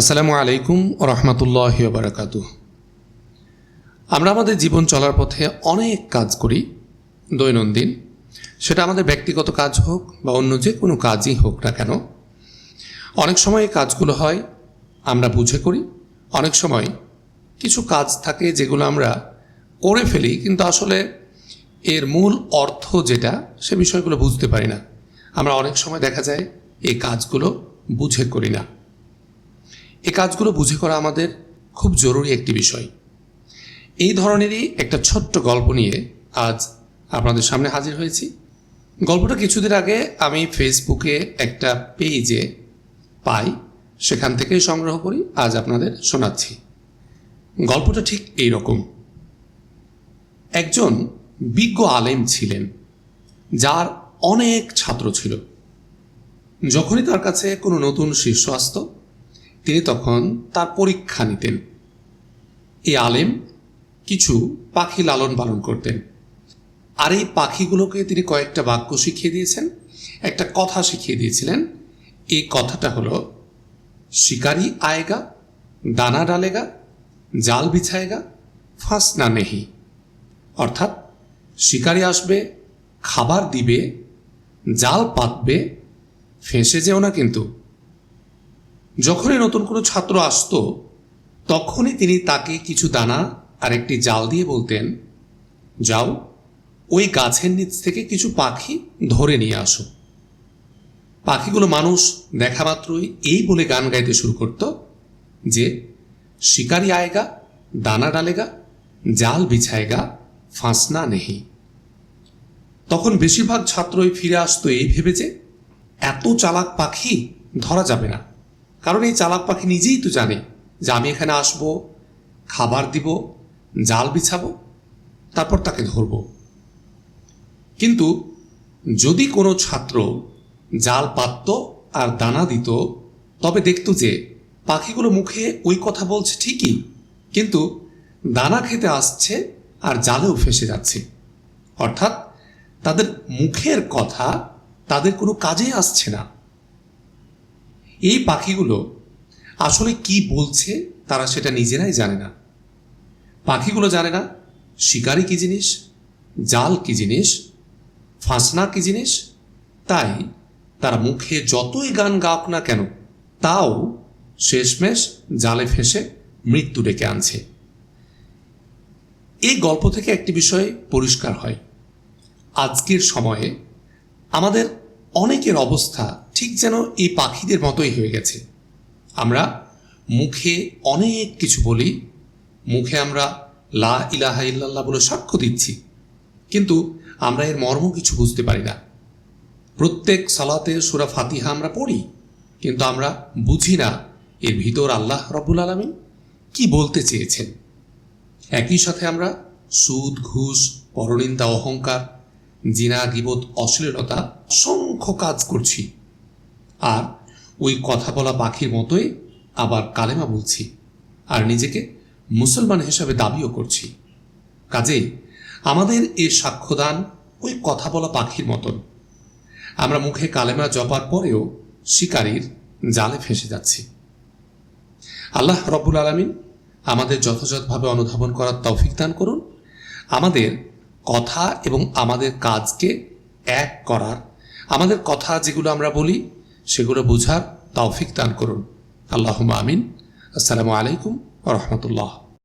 আসসালামু আলাইকুম রহমতুল্লাহ বারাকাতু আমরা আমাদের জীবন চলার পথে অনেক কাজ করি, দৈনন্দিন। সেটা আমাদের ব্যক্তিগত কাজ হোক বা অন্য যে কোনো কাজই হোক না কেন। অনেক সময় এই কাজগুলো হয়, আমরা বুঝে করি। অনেক সময় কিছু কাজ থাকে যেগুলো আমরা করে ফেলি, কিন্তু আসলে এর মূল অর্থ যেটা, সে বিষয়গুলো বুঝতে পারি না। আমরা অনেক সময় দেখা যায় এই কাজগুলো বুঝে করি না। এই কাজগুলো বুঝে করা আমাদের খুব জরুরি একটি বিষয়। এই ধরনেরই একটা ছোট্ট গল্প নিয়ে আজ আপনাদের সামনে হাজির হয়েছি। গল্পটা কিছুদিন আগে আমি ফেসবুকে একটা পেজে পাই, সেখান থেকেই সংগ্রহ করি, আজ আপনাদের শোনাচ্ছি। গল্পটা ঠিক এই রকম। একজন বিজ্ঞ আলেম ছিলেন, যার অনেক ছাত্র ছিল। যখনই তার কাছে কোনো নতুন শিষ্য আসতো তিনি তখন তার পরীক্ষা নিতেন। এই আলেম কিছু পাখি লালন পালন করতেন। আর এই পাখিগুলোকে তিনি কয়েকটা বাক্য শিখিয়ে দিয়েছেন, একটা কথা শিখিয়ে দিয়েছিলেন। এই কথাটা হলো, শিকারি আয়েগা, দানা ডালেগা, জাল বিছায়েগা ফাঁস না নেহি। অর্থাৎ, শিকারি আসবে, খাবার দিবে, জাল পাতবে, ফেঁসে যেও না কিন্তু। যখনই নতুন কোনো ছাত্র আসত, তখনই তিনি তাকে কিছু দানা আর একটি জাল দিয়ে বলতেন, যাও, ওই গাছের নিচ থেকে কিছু পাখি ধরে নিয়ে আসো। পাখিগুলো মানুষ দেখা মাত্রই এই বলে গান গাইতে শুরু করত যে, শিকারি আয়েগা, দানা ডালেগা, জাল বিছায়গা, ফাঁসনা নেহি। তখন বেশিরভাগ ছাত্রই ফিরে আসতো এই ভেবে যে, এত চালাক পাখি ধরা যাবে না। কারণ এই চালাক পাখি নিজেই তো জানে যে আমি এখানে আসব, খাবার দিব, জাল বিছাবো, তারপর তাকে ধরব। কিন্তু যদি কোনো ছাত্র জাল পাতত আর দানা দিত, তবে দেখত যে পাখিগুলো মুখে ওই কথা বলছে ঠিকই, কিন্তু দানা খেতে আসছে আর জালেও ফেসে যাচ্ছে। অর্থাৎ তাদের মুখের কথা তাদের কোনো কাজে আসছে না। এই পাখিগুলো আসলে কি বলছে তারা সেটা নিজেরাই জানে না। পাখিগুলো জানে না শিকারি কি জিনিস, জাল কি জিনিস, ফাঁসনা কি জিনিস, তাই তারা মুখে যতই গান গাওক না কেন, তাও শেষমেশ জালে ফেসে মৃত্যু ডেকে আনছে। এই গল্প থেকে একটি বিষয় পরিষ্কার হয়। আজকের সময়ে আমাদের অনেকের অবস্থা ঠিক যেন এই পাখিদের মতোই হয়ে গেছে। আমরা মুখে অনেক কিছু বলি, মুখে আমরা লা ইলাহা ইল্লাল্লাহ বলে সাক্ষ্য দিচ্ছি, কিন্তু আমরা এর মর্ম কিছু বুঝতে পারি না। প্রত্যেক সালাতে সুরা ফাতিহা আমরা পড়ি, কিন্তু আমরা বুঝি না এর ভিতর আল্লাহ রব্বুল আলমিন কি বলতে চেয়েছেন। একই সাথে আমরা সুদ, ঘুষ, পরনিন্দা, অহংকার, জিনা, গিবত, অশ্লীলতা অসংখ্য কাজ করছি। আর ওই কথা বলা পাখির মতোই আবার কালেমা বলছি। আর নিজেকে মুসলমান হিসাবে দাবিও করছি। কাজেই আমাদের এই সাক্ষ্যদান ওই কথা বলা পাখির মতন। আমরা মুখে কালেমা জপার পরেও শিকারীর জালে ফেসে যাচ্ছি। আল্লাহ রব্বুল আলমিন আমাদের যথাযথভাবে অনুধাবন করার তৌফিক দান করুন। আমাদের কথা এবং আমাদের কাজকে এক করার আমাদের কথা যেগুলো আমরা বলি, সেগুলো বোঝার তৌফিক দান করুন। আল্লাহ আমিন। আসসালামু আলাইকুম রহমতুল্লাহ।